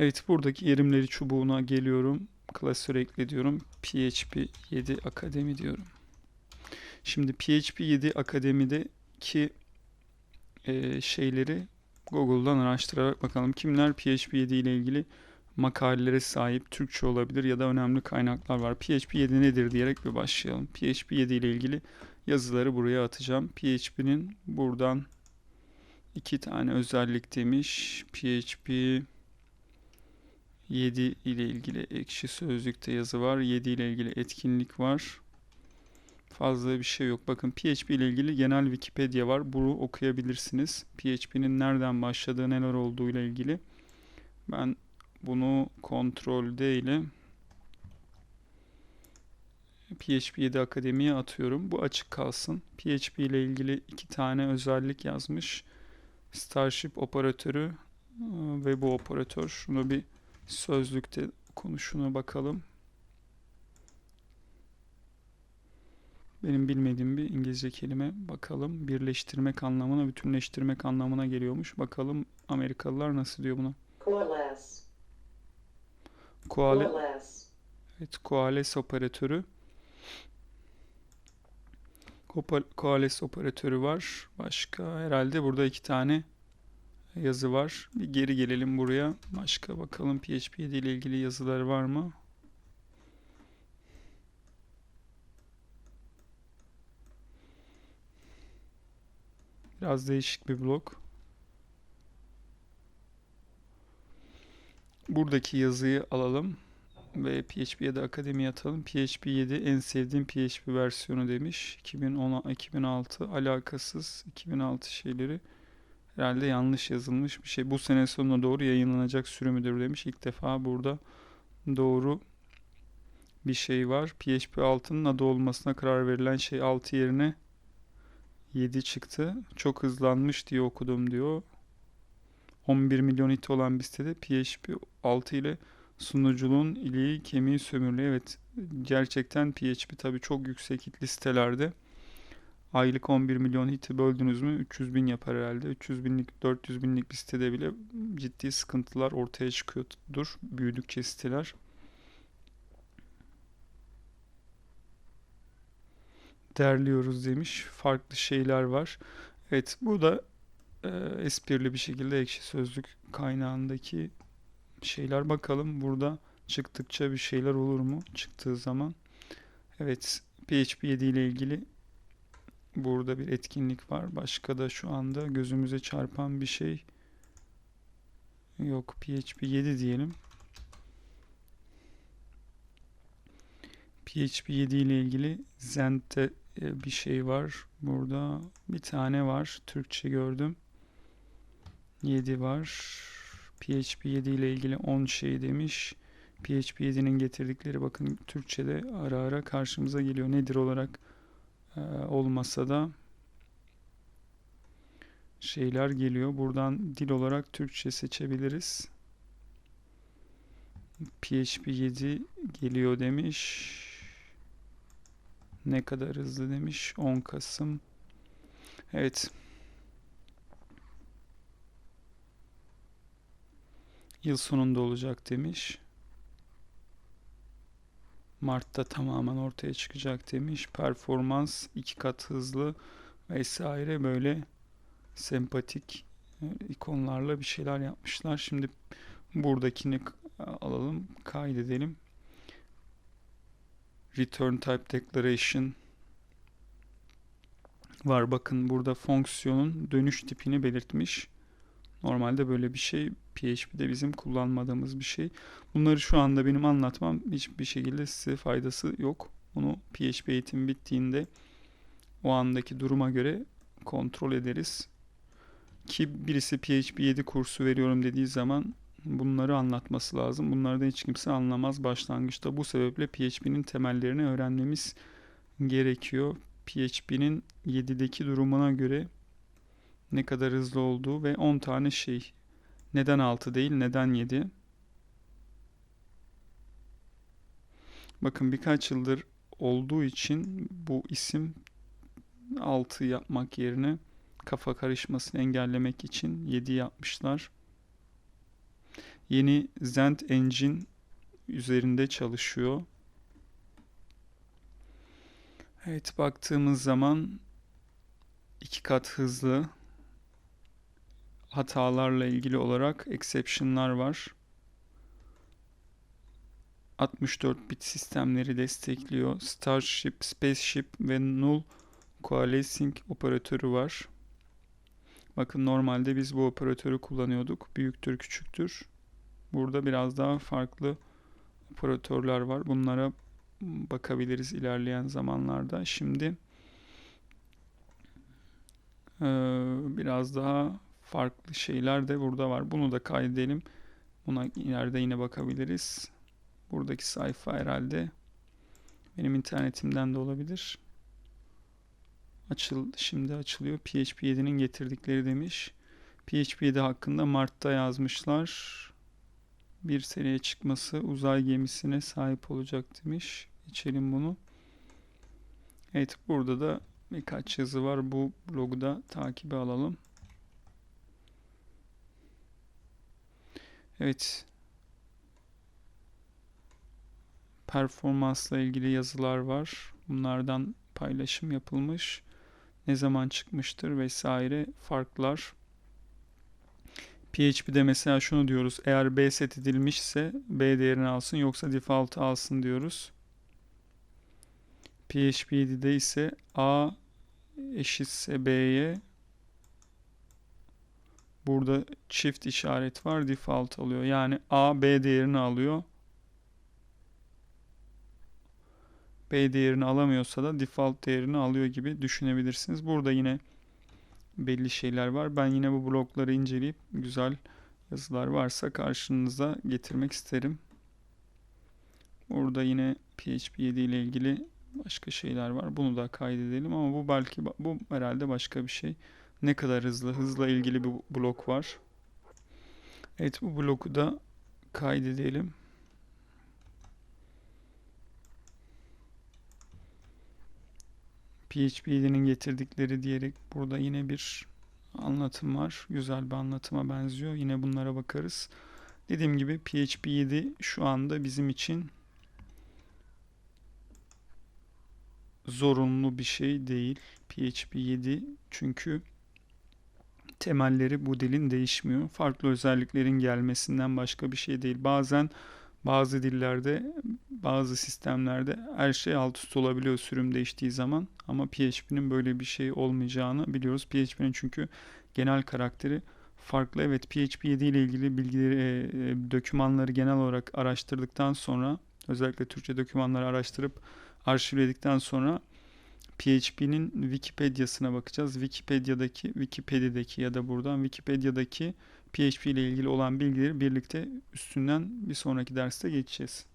Evet buradaki yerimleri çubuğuna geliyorum. Klasör ekle diyorum. PHP 7 Akademi diyorum. Şimdi PHP 7 Akademi'deki e, şeyleri Google'dan araştırarak bakalım. Kimler PHP 7 ile ilgili makalelere sahip Türkçe olabilir ya da önemli kaynaklar var. PHP 7 nedir diyerek bir başlayalım. PHP 7 ile ilgili yazıları buraya atacağım. PHP'nin buradan iki tane özellik demiş. PHP 7 ile ilgili ekşi sözlükte yazı var. 7 ile ilgili etkinlik var. Fazla bir şey yok. Bakın PHP ile ilgili genel Wikipedia var. Bunu okuyabilirsiniz. PHP'nin nereden başladığı, neler olduğu ile ilgili. Ben bunu kontrol D ile PHP 7 Akademi'ye atıyorum. Bu açık kalsın. PHP ile ilgili iki tane özellik yazmış. Starship operatörü ıı, ve bu operatör. Şunu bir sözlükte konuşuna bakalım. Benim bilmediğim bir İngilizce kelime bakalım. Birleştirmek anlamına, bütünleştirmek anlamına geliyormuş. Bakalım Amerikalılar nasıl diyor buna. Coalesce. Coalesce. evet, Coalesce operatörü. Coalesce operatörü var. Başka herhalde burada iki tane yazı var. Bir geri gelelim buraya. Başka bakalım PHP 7 ile ilgili yazılar var mı? Biraz değişik bir blok. Buradaki yazıyı alalım ve PHP 7 Akademi'ye atalım. PHP 7 en sevdiğim PHP versiyonu demiş. 2010 2006 alakasız 2006 şeyleri herhalde yanlış yazılmış bir şey. Bu sene sonuna doğru yayınlanacak sürümüdür demiş. İlk defa burada doğru bir şey var. PHP 6'nın adı olmasına karar verilen şey 6 yerine 7 çıktı. Çok hızlanmış diye okudum diyor. 11 milyon hit olan bir sitede PHP 6 ile sunuculuğun iliği kemiği sömürülüyor. Evet gerçekten PHP tabii çok yüksek hitli sitelerde. Aylık 11 milyon hiti böldünüz mü 300 bin yapar herhalde. 300 binlik 400 binlik bir sitede bile ciddi sıkıntılar ortaya çıkıyordur. Büyüdükçe siteler. Derliyoruz demiş. Farklı şeyler var. Evet bu da e, esprili bir şekilde ekşi sözlük kaynağındaki şeyler bakalım burada çıktıkça bir şeyler olur mu çıktığı zaman. Evet PHP 7 ile ilgili burada bir etkinlik var. Başka da şu anda gözümüze çarpan bir şey yok. PHP 7 diyelim. PHP 7 ile ilgili Zend'de e, bir şey var. Burada bir tane var. Türkçe gördüm. 7 var. PHP 7 ile ilgili 10 şey demiş. PHP 7'nin getirdikleri bakın Türkçe'de ara ara karşımıza geliyor. Nedir olarak e, olmasa da şeyler geliyor. Buradan dil olarak Türkçe seçebiliriz. PHP 7 geliyor demiş. Ne kadar hızlı demiş. 10 Kasım. Evet. Yıl sonunda olacak demiş. Mart'ta tamamen ortaya çıkacak demiş. Performans iki kat hızlı vesaire böyle sempatik e, ikonlarla bir şeyler yapmışlar. Şimdi buradakini k- alalım, kaydedelim. Return Type Declaration var. Bakın burada fonksiyonun dönüş tipini belirtmiş. Normalde böyle bir şey PHP'de bizim kullanmadığımız bir şey. Bunları şu anda benim anlatmam hiçbir şekilde size faydası yok. Bunu PHP eğitim bittiğinde o andaki duruma göre kontrol ederiz. Ki birisi PHP 7 kursu veriyorum dediği zaman bunları anlatması lazım. Bunları da hiç kimse anlamaz başlangıçta. Bu sebeple PHP'nin temellerini öğrenmemiz gerekiyor. PHP'nin 7'deki durumuna göre ne kadar hızlı olduğu ve 10 tane şey. Neden 6 değil, neden 7? Bakın birkaç yıldır olduğu için bu isim 6 yapmak yerine kafa karışmasını engellemek için 7 yapmışlar. yeni Zend Engine üzerinde çalışıyor. Evet baktığımız zaman iki kat hızlı hatalarla ilgili olarak exception'lar var. 64 bit sistemleri destekliyor. Starship, Spaceship ve Null Coalescing operatörü var. Bakın normalde biz bu operatörü kullanıyorduk. Büyüktür, küçüktür. Burada biraz daha farklı operatörler var. Bunlara bakabiliriz ilerleyen zamanlarda. Şimdi biraz daha farklı şeyler de burada var. Bunu da kaydedelim. Buna ileride yine bakabiliriz. Buradaki sayfa herhalde benim internetimden de olabilir. Açıl, şimdi açılıyor. PHP 7'nin getirdikleri demiş. PHP 7 hakkında Mart'ta yazmışlar. Bir seriye çıkması uzay gemisine sahip olacak demiş. İçelim bunu. Evet burada da birkaç yazı var. Bu blogu da takibe alalım. Evet. Performansla ilgili yazılar var. Bunlardan paylaşım yapılmış. Ne zaman çıkmıştır vesaire farklar. PHP'de mesela şunu diyoruz. Eğer B set edilmişse B değerini alsın yoksa default alsın diyoruz. PHP 7'de ise A eşitse B'ye burada çift işaret var default alıyor. Yani A B değerini alıyor. B değerini alamıyorsa da default değerini alıyor gibi düşünebilirsiniz. Burada yine belli şeyler var. Ben yine bu blokları inceleyip güzel yazılar varsa karşınıza getirmek isterim. Burada yine PHP 7 ile ilgili başka şeyler var. Bunu da kaydedelim ama bu belki bu herhalde başka bir şey. Ne kadar hızlı? Hızla ilgili bir blok var. Evet bu bloku da kaydedelim. PHP 7'nin getirdikleri diyerek burada yine bir anlatım var. Güzel bir anlatıma benziyor. Yine bunlara bakarız. Dediğim gibi PHP 7 şu anda bizim için zorunlu bir şey değil. PHP 7 çünkü temelleri bu dilin değişmiyor. Farklı özelliklerin gelmesinden başka bir şey değil. Bazen bazı dillerde, bazı sistemlerde her şey alt üst olabiliyor sürüm değiştiği zaman. Ama PHP'nin böyle bir şey olmayacağını biliyoruz. PHP'nin çünkü genel karakteri farklı. Evet PHP 7 ile ilgili bilgileri, e, e, dokümanları genel olarak araştırdıktan sonra özellikle Türkçe dokümanları araştırıp arşivledikten sonra PHP'nin Wikipedia'sına bakacağız. Wikipedia'daki, Wikipedia'daki ya da buradan Wikipedia'daki PHP ile ilgili olan bilgileri birlikte üstünden bir sonraki derste geçeceğiz.